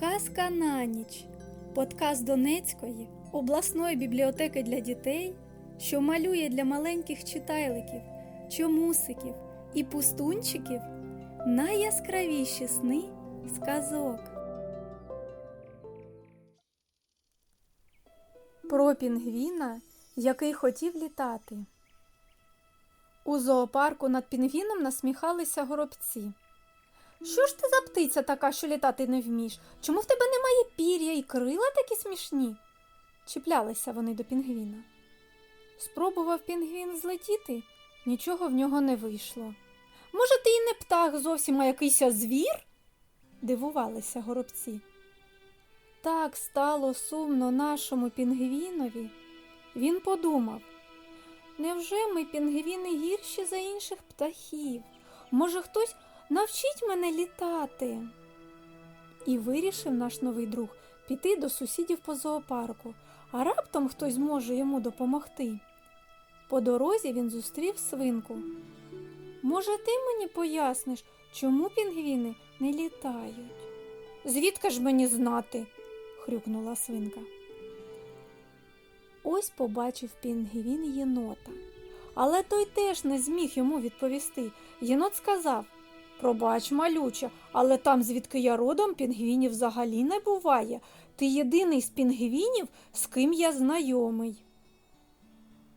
Казка на ніч. Подкаст Донецької обласної бібліотеки для дітей, що малює для маленьких читайликів, чомусиків і пустунчиків найяскравіші сни сказок. Про пінгвіна, який хотів літати. У зоопарку над пінгвіном насміхалися горобці. Що ж ти за птиця така, що літати не вмієш? Чому в тебе немає пір'я і крила такі смішні? Чіплялися вони до пінгвіна. Спробував пінгвін злетіти, нічого в нього не вийшло. Може, ти і не птах зовсім, а якийсь звір? дивувалися горобці. Так стало сумно нашому пінгвінові. Він подумав, невже ми пінгвіни гірші за інших птахів? Може, хтось навчіть мене літати. І вирішив наш новий друг піти до сусідів по зоопарку, а раптом хтось зможе йому допомогти. По дорозі він зустрів свинку. Може, ти мені поясниш, чому пінгвіни не літають? Звідки ж мені знати? хрюкнула свинка. Ось побачив пінгвін єнота. Але той теж не зміг йому відповісти. Єнот сказав Пробач, малюча, але там, звідки я родом, пінгвінів взагалі не буває. Ти єдиний з пінгвінів, з ким я знайомий.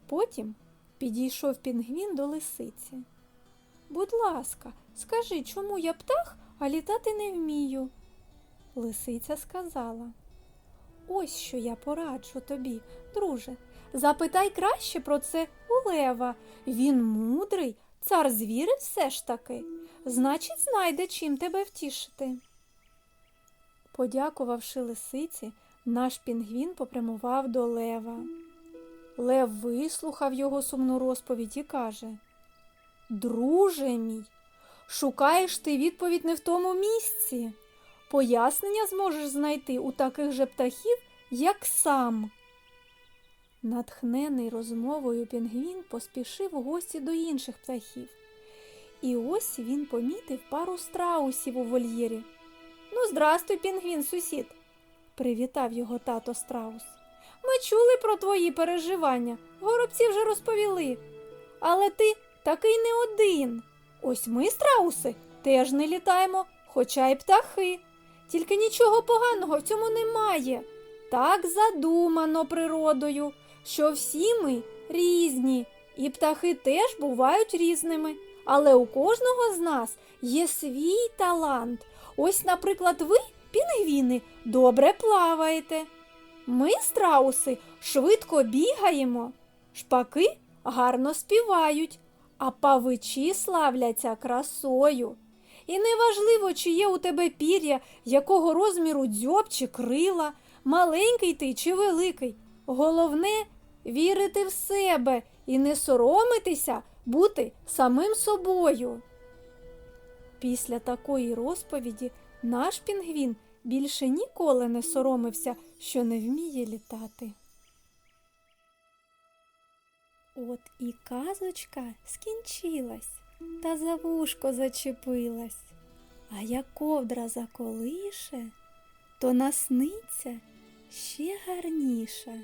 Потім підійшов пінгвін до лисиці. Будь ласка, скажи, чому я птах, а літати не вмію? Лисиця сказала. Ось що я пораджу тобі, друже. Запитай краще про це у лева. Він мудрий, цар звірив все ж таки. Значить, знайде чим тебе втішити. Подякувавши лисиці, наш пінгвін попрямував до лева. Лев вислухав його сумну розповідь і каже Друже мій, шукаєш ти відповідь не в тому місці. Пояснення зможеш знайти у таких же птахів, як сам. Натхнений розмовою пінгвін поспішив у гості до інших птахів. І ось він помітив пару страусів у вольєрі. Ну, здрастуй, пінгвін, сусід, привітав його тато страус. Ми чули про твої переживання, горобці вже розповіли. Але ти такий не один. Ось ми, страуси, теж не літаємо, хоча й птахи. Тільки нічого поганого в цьому немає. Так задумано природою, що всі ми різні, і птахи теж бувають різними. Але у кожного з нас є свій талант. Ось, наприклад, ви, пінгвіни, добре плаваєте. Ми, страуси, швидко бігаємо, шпаки гарно співають, а павичі славляться красою. І неважливо, чи є у тебе пір'я, якого розміру дзьоб чи крила, маленький ти чи великий. Головне вірити в себе і не соромитися бути самим собою. Після такої розповіді наш пінгвін більше ніколи не соромився, що не вміє літати. От і казочка скінчилась та за вушко зачепилась, а як ковдра заколише, то насниться ще гарніше.